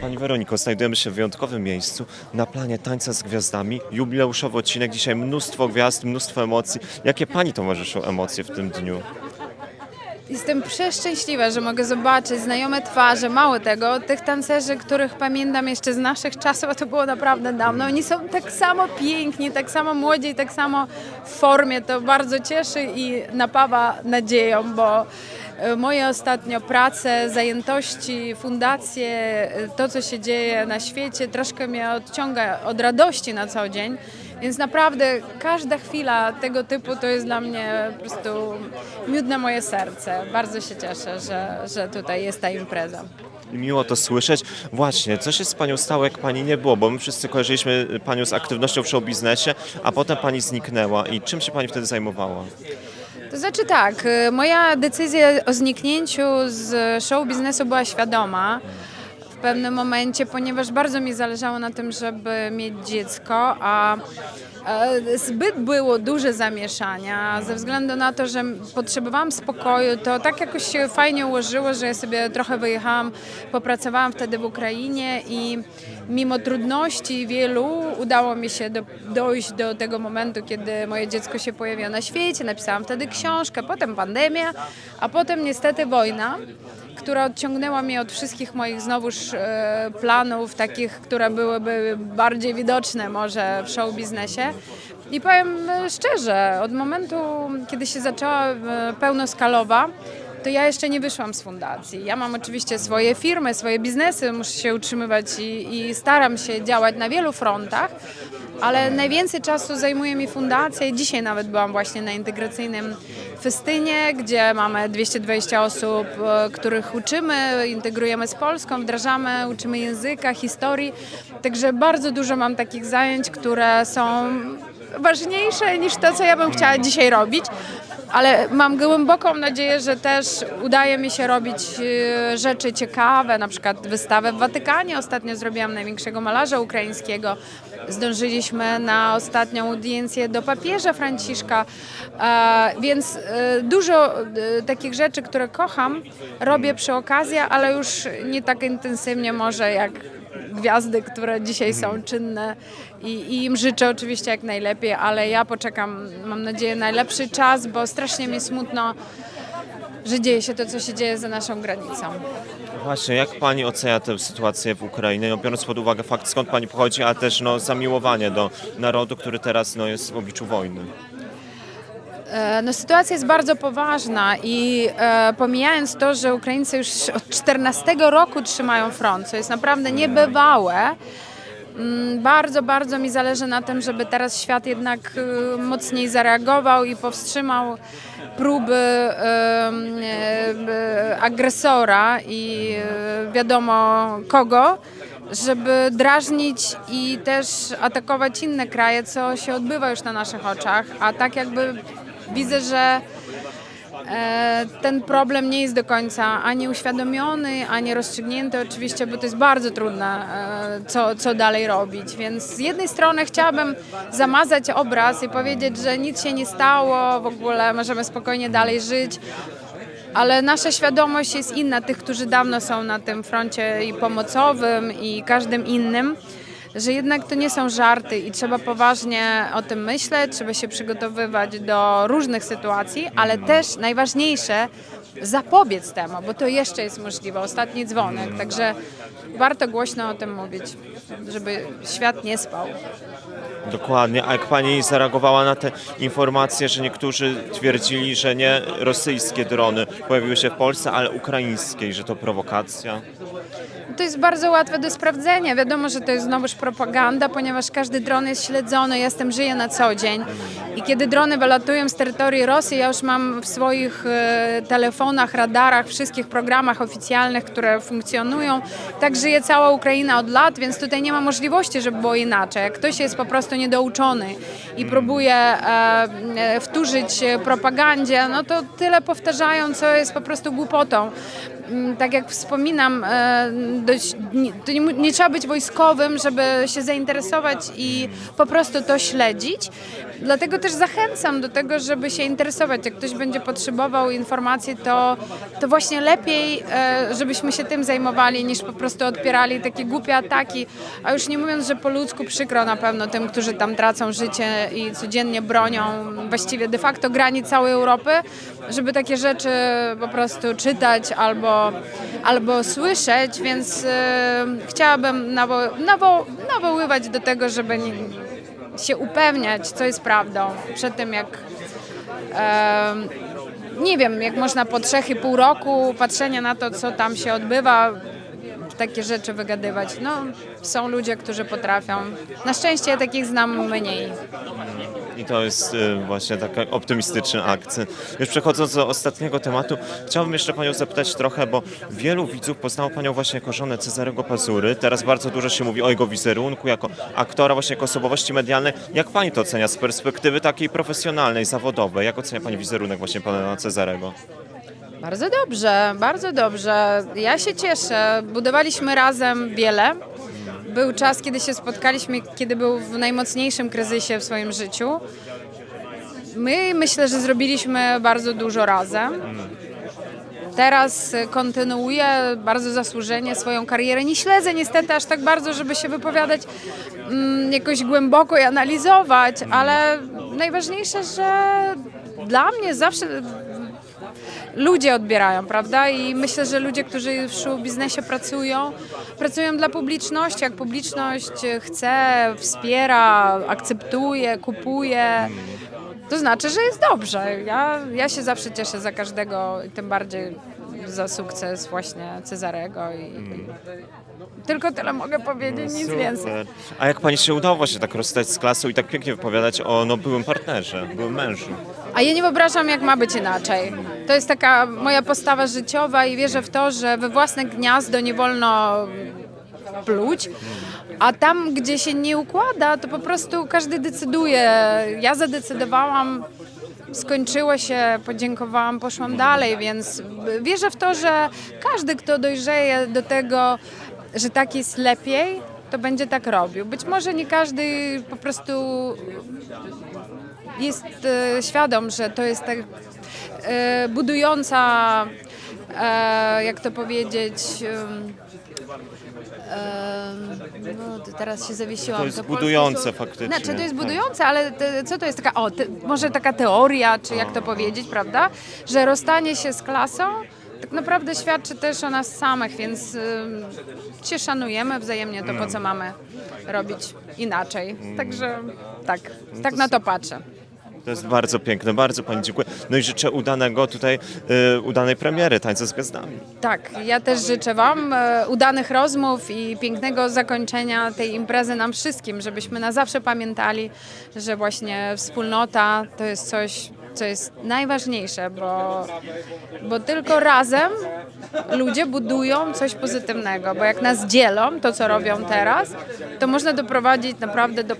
Pani Weroniko, znajdujemy się w wyjątkowym miejscu na planie Tańca z Gwiazdami. Jubileuszowy odcinek, dzisiaj mnóstwo gwiazd, mnóstwo emocji. Jakie Pani towarzyszą emocje w tym dniu? Jestem przeszczęśliwa, że mogę zobaczyć znajome twarze, mało tego, tych tancerzy, których pamiętam jeszcze z naszych czasów, a to było naprawdę dawno. Oni są tak samo piękni, tak samo młodzi, tak samo w formie. To bardzo cieszy i napawa nadzieją, bo moje ostatnio prace, zajętości, fundacje, to co się dzieje na świecie troszkę mnie odciąga od radości na co dzień. Więc naprawdę każda chwila tego typu to jest dla mnie po prostu miód na moje serce. Bardzo się cieszę, że, że tutaj jest ta impreza. Miło to słyszeć. Właśnie, co się z Panią stało, jak Pani nie było? Bo my wszyscy kojarzyliśmy Panią z aktywnością w showbiznesie, a potem Pani zniknęła. I czym się Pani wtedy zajmowała? To znaczy tak, y, moja decyzja o zniknięciu z show biznesu była świadoma pewnym momencie, ponieważ bardzo mi zależało na tym, żeby mieć dziecko, a e, zbyt było duże zamieszania ze względu na to, że potrzebowałam spokoju, to tak jakoś się fajnie ułożyło, że ja sobie trochę wyjechałam, popracowałam wtedy w Ukrainie i mimo trudności wielu udało mi się do, dojść do tego momentu, kiedy moje dziecko się pojawiło na świecie. Napisałam wtedy książkę, potem pandemia, a potem niestety wojna która odciągnęła mnie od wszystkich moich znowuż e, planów, takich, które byłyby bardziej widoczne może w show biznesie. I powiem e, szczerze, od momentu, kiedy się zaczęła e, pełnoskalowa, to ja jeszcze nie wyszłam z fundacji. Ja mam oczywiście swoje firmy, swoje biznesy, muszę się utrzymywać i, i staram się działać na wielu frontach, ale najwięcej czasu zajmuje mi fundacja i dzisiaj nawet byłam właśnie na integracyjnym festynie, gdzie mamy 220 osób, e, których uczymy, integrujemy z Polską, wdrażamy, uczymy języka, historii. Także bardzo dużo mam takich zajęć, które są ważniejsze niż to, co ja bym chciała dzisiaj robić. Ale mam głęboką nadzieję, że też udaje mi się robić e, rzeczy ciekawe, na przykład wystawę w Watykanie. Ostatnio zrobiłam największego malarza ukraińskiego. Zdążyliśmy na ostatnią audiencję do papieża Franciszka, e, więc e, dużo takich rzeczy, które kocham, robię przy okazji, ale już nie tak intensywnie może jak gwiazdy, które dzisiaj są czynne i, i im życzę oczywiście jak najlepiej, ale ja poczekam, mam nadzieję, najlepszy czas, bo strasznie mi smutno, że dzieje się to, co się dzieje za naszą granicą. Właśnie, jak Pani ocenia tę sytuację w Ukrainie, no, biorąc pod uwagę fakt, skąd Pani pochodzi, ale też no, zamiłowanie do narodu, który teraz no, jest w obliczu wojny? E, No, sytuacja jest bardzo poważna i e, pomijając to, że Ukraińcy już od 14 roku trzymają front, co jest naprawdę niebywałe, mm, bardzo, bardzo mi zależy na tym, żeby teraz świat jednak e, mocniej zareagował i powstrzymał próby e, e, agresora i e, wiadomo kogo, żeby drażnić i też atakować inne kraje, co się odbywa już na naszych oczach, a tak jakby widzę, że e, ten problem nie jest do końca ani uświadomiony, ani rozstrzygnięty oczywiście, bo to jest bardzo trudne, e, co, co dalej robić. Więc z jednej strony chciałabym zamazać obraz i powiedzieć, że nic się nie stało, w ogóle możemy spokojnie dalej żyć, ale nasza świadomość jest inna, tych, którzy dawno są na tym froncie i pomocowym, i każdym innym, że jednak to nie są żarty i trzeba poważnie o tym myśleć, trzeba się przygotowywać do różnych sytuacji, ale też najważniejsze, zapobiec temu, bo to jeszcze jest możliwe, ostatni dzwonek, także warto głośno o tym mówić, żeby świat nie spał. Dokładnie. A jak Pani zareagowała na te informacje, że niektórzy twierdzili, że nie rosyjskie drony pojawiły się w Polsce, ale ukraińskie i że to prowokacja? To jest bardzo łatwe do sprawdzenia. Wiadomo, że to jest znowuż propaganda, ponieważ każdy dron jest śledzony. Ja z tym żyję na co dzień. I kiedy drony wylatują z terytorii Rosji, ja już mam w swoich e, telefonach, radarach, wszystkich programach oficjalnych, które funkcjonują. Tak żyje cała Ukraina od lat, więc tutaj nie ma możliwości, żeby było inaczej. Jak ktoś jest po prostu niedouczony i próbuje e, e, wtórzyć propagandzie, no to tyle powtarzają, co jest po prostu głupotą. Mm, tak jak wspominam, e, dość, nie, nie trzeba być wojskowym, żeby się zainteresować i po prostu to śledzić. Dlatego też zachęcam do tego, żeby się interesować. Jak ktoś będzie potrzebował informacji, to, to właśnie lepiej, e, żebyśmy się tym zajmowali, niż po prostu odpierali takie głupie ataki. A już nie mówiąc, że po ludzku przykro na pewno tym, którzy tam tracą życie i codziennie bronią właściwie de facto granic całej Europy, żeby takie rzeczy po prostu czytać albo, albo słyszeć, więc e, chciałabym nawo, nawo, nawoływać do tego, żeby nie, się upewniać, co jest prawdą, przed tym jak em, nie wiem, jak można po trzech i pół roku patrzenia na to, co tam się odbywa, takie rzeczy wygadywać. No, są ludzie, którzy potrafią. Na szczęście takich znam mniej. I to jest y, właśnie taki optymistyczny akcent. Już przechodząc do ostatniego tematu, chciałbym jeszcze Panią zapytać trochę, bo wielu widzów poznało Panią właśnie jako żonę Cezarego Pazury. Teraz bardzo dużo się mówi o jego wizerunku, jako aktora, właśnie jako osobowości medialnej. Jak Pani to ocenia z perspektywy takiej profesjonalnej, zawodowej? Jak ocenia Pani wizerunek właśnie Pana Cezarego? Bardzo dobrze, bardzo dobrze. Ja się cieszę. Budowaliśmy razem wiele. Był czas, kiedy się spotkaliśmy, kiedy był w najmocniejszym kryzysie w swoim życiu. My myślę, że zrobiliśmy bardzo dużo razem. Teraz kontynuuję bardzo zasłużenie swoją karierę. Nie śledzę niestety aż tak bardzo, żeby się wypowiadać mm, jakoś głęboko i analizować, ale najważniejsze, że dla mnie zawsze ludzie odbierają, prawda? I myślę, że ludzie, którzy w show biznesie pracują, pracują dla publiczności. Jak publiczność chce, wspiera, akceptuje, kupuje, to znaczy, że jest dobrze. Ja, ja się zawsze cieszę za każdego, i tym bardziej za sukces właśnie Cezarego. I, i tylko tyle mogę powiedzieć, nic więcej. A jak Pani się udało właśnie tak rozstać z klasą i tak pięknie wypowiadać o no, byłym partnerze, byłym mężu? A ja nie wyobrażam, jak ma być inaczej. To jest taka moja postawa życiowa i wierzę w to, że we własne gniazdo nie wolno pluć, a tam, gdzie się nie układa, to po prostu każdy decyduje. Ja zadecydowałam, skończyło się, podziękowałam, poszłam dalej, więc wierzę w to, że każdy, kto dojrzeje do tego, że tak jest lepiej, to będzie tak robił. Być może nie każdy po prostu jest e, świadom, że to jest tak budująca, e, jak to powiedzieć, no, to teraz się zawiesiłam. To jest polskie budujące słowo- faktycznie, Znaczy, to jest budujące, ale te, co to jest taka, o, te, może taka teoria, czy jak to powiedzieć, prawda, że rozstanie się z klasą tak naprawdę świadczy też o nas samych, więc ym, się szanujemy wzajemnie, to po co mamy robić inaczej. Także tak, tak na to patrzę. To jest bardzo piękne, bardzo Pani dziękuję. No i życzę udanego tutaj, y, udanej premiery Tańca z Gwiazdami. Tak, ja też życzę Wam e, udanych rozmów i pięknego zakończenia tej imprezy nam wszystkim, żebyśmy na zawsze pamiętali, że właśnie wspólnota to jest coś, co jest najważniejsze, bo, bo tylko razem ludzie budują coś pozytywnego, bo jak nas dzielą, to co robią teraz, to można doprowadzić naprawdę do,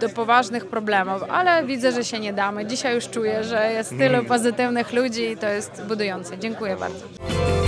do poważnych problemów, ale widzę, że się nie damy. Dzisiaj już czuję, że jest tylu pozytywnych ludzi i to jest budujące. Dziękuję bardzo.